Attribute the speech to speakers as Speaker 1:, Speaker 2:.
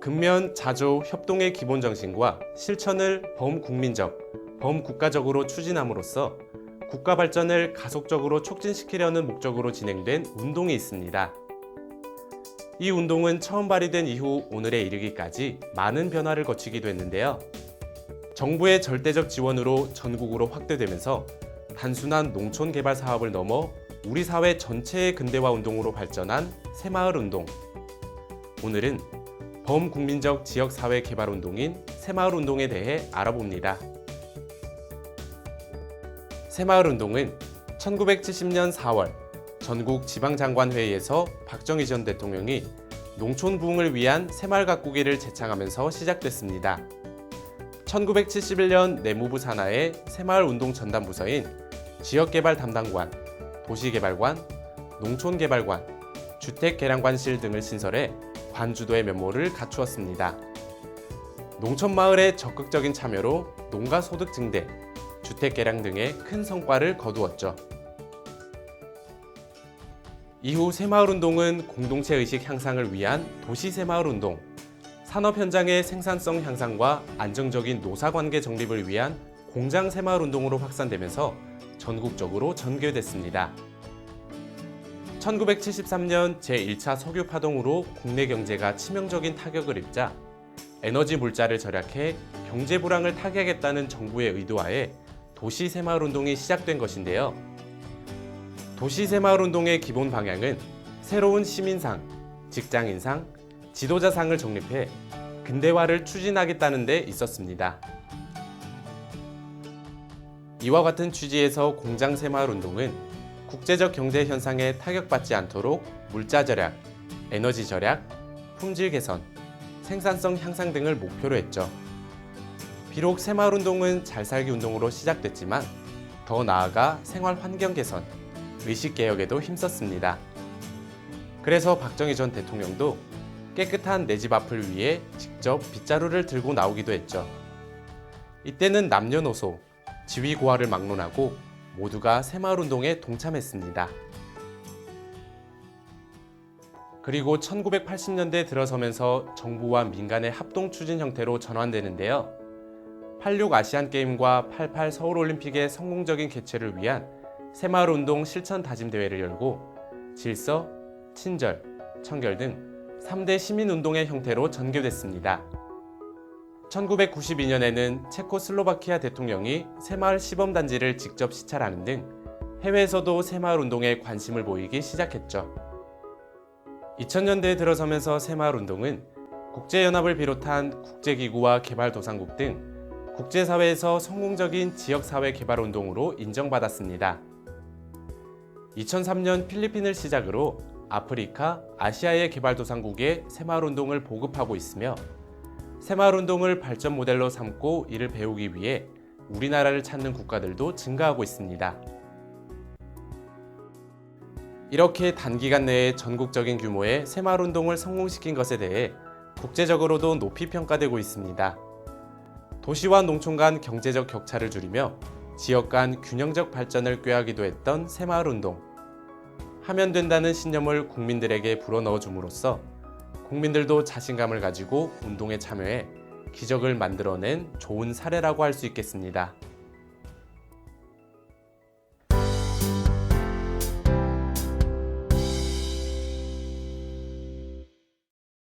Speaker 1: 근면 자조 협동의 기본 정신과 실천을 범국민적, 범국가적으로 추진함으로써 국가 발전을 가속적으로 촉진시키려는 목적으로 진행된 운동이 있습니다. 이 운동은 처음 발의된 이후 오늘에 이르기까지 많은 변화를 거치기도 했는데요. 정부의 절대적 지원으로 전국으로 확대되면서 단순한 농촌 개발 사업을 넘어 우리 사회 전체의 근대화 운동으로 발전한 새마을 운동. 오늘은 범국민적 지역 사회 개발 운동인 새마을 운동에 대해 알아봅니다. 새마을 운동은 1970년 4월 전국 지방장관회의에서 박정희 전 대통령이 농촌 부흥을 위한 새마을 가꾸기를 제창하면서 시작됐습니다. 1971년 내무부 산하의 새마을 운동 전담 부서인 지역개발 담당관, 도시개발관, 농촌개발관, 주택개량관실 등을 신설해 관주도의 면모를 갖추었습니다. 농촌마을의 적극적인 참여로 농가 소득 증대, 주택 개량 등의 큰 성과를 거두었죠. 이후 새마을 운동은 공동체 의식 향상을 위한 도시 새마을 운동, 산업 현장의 생산성 향상과 안정적인 노사 관계 정립을 위한 공장 새마을 운동으로 확산되면서 전국적으로 전개됐습니다. 1973년 제1차 석유 파동으로 국내 경제가 치명적인 타격을 입자 에너지 물자를 절약해 경제 불황을 타개하겠다는 정부의 의도하에 도시 새마을 운동이 시작된 것인데요. 도시 새마을 운동의 기본 방향은 새로운 시민상, 직장인상, 지도자상을 정립해 근대화를 추진하겠다는 데 있었습니다. 이와 같은 취지에서 공장 새마을 운동은 국제적 경제 현상에 타격받지 않도록 물자 절약, 에너지 절약, 품질 개선, 생산성 향상 등을 목표로 했죠. 비록 새마을 운동은 잘 살기 운동으로 시작됐지만 더 나아가 생활 환경 개선, 의식 개혁에도 힘썼습니다. 그래서 박정희 전 대통령도 깨끗한 내 집 앞을 위해 직접 빗자루를 들고 나오기도 했죠. 이때는 남녀노소, 지위 고하를 막론하고 모두가 새마을 운동에 동참했습니다. 그리고 1980년대 들어서면서 정부와 민간의 합동 추진 형태로 전환되는데요. 86 아시안 게임과 88 서울 올림픽의 성공적인 개최를 위한 새마을 운동 실천 다짐 대회를 열고 질서, 친절, 청결 등 3대 시민 운동의 형태로 전개됐습니다. 1992년에는 체코슬로바키아 대통령이 새마을 시범 단지를 직접 시찰하는 등 해외에서도 새마을 운동에 관심을 보이기 시작했죠. 2000년대에 들어서면서 새마을 운동은 국제연합을 비롯한 국제기구와 개발도상국 등 국제사회에서 성공적인 지역사회 개발 운동으로 인정받았습니다. 2003년 필리핀을 시작으로 아프리카, 아시아의 개발도상국에 새마을 운동을 보급하고 있으며 새마을 운동을 발전 모델로 삼고 이를 배우기 위해 우리나라를 찾는 국가들도 증가하고 있습니다. 이렇게 단기간 내에 전국적인 규모의 새마을 운동을 성공시킨 것에 대해 국제적으로도 높이 평가되고 있습니다. 도시와 농촌 간 경제적 격차를 줄이며 지역 간 균형적 발전을 꾀하기도 했던 새마을 운동. 하면 된다는 신념을 국민들에게 불어넣어 줌으로써 국민들도 자신감을 가지고 운동에 참여해 기적을 만들어낸 좋은 사례라고 할 수 있겠습니다.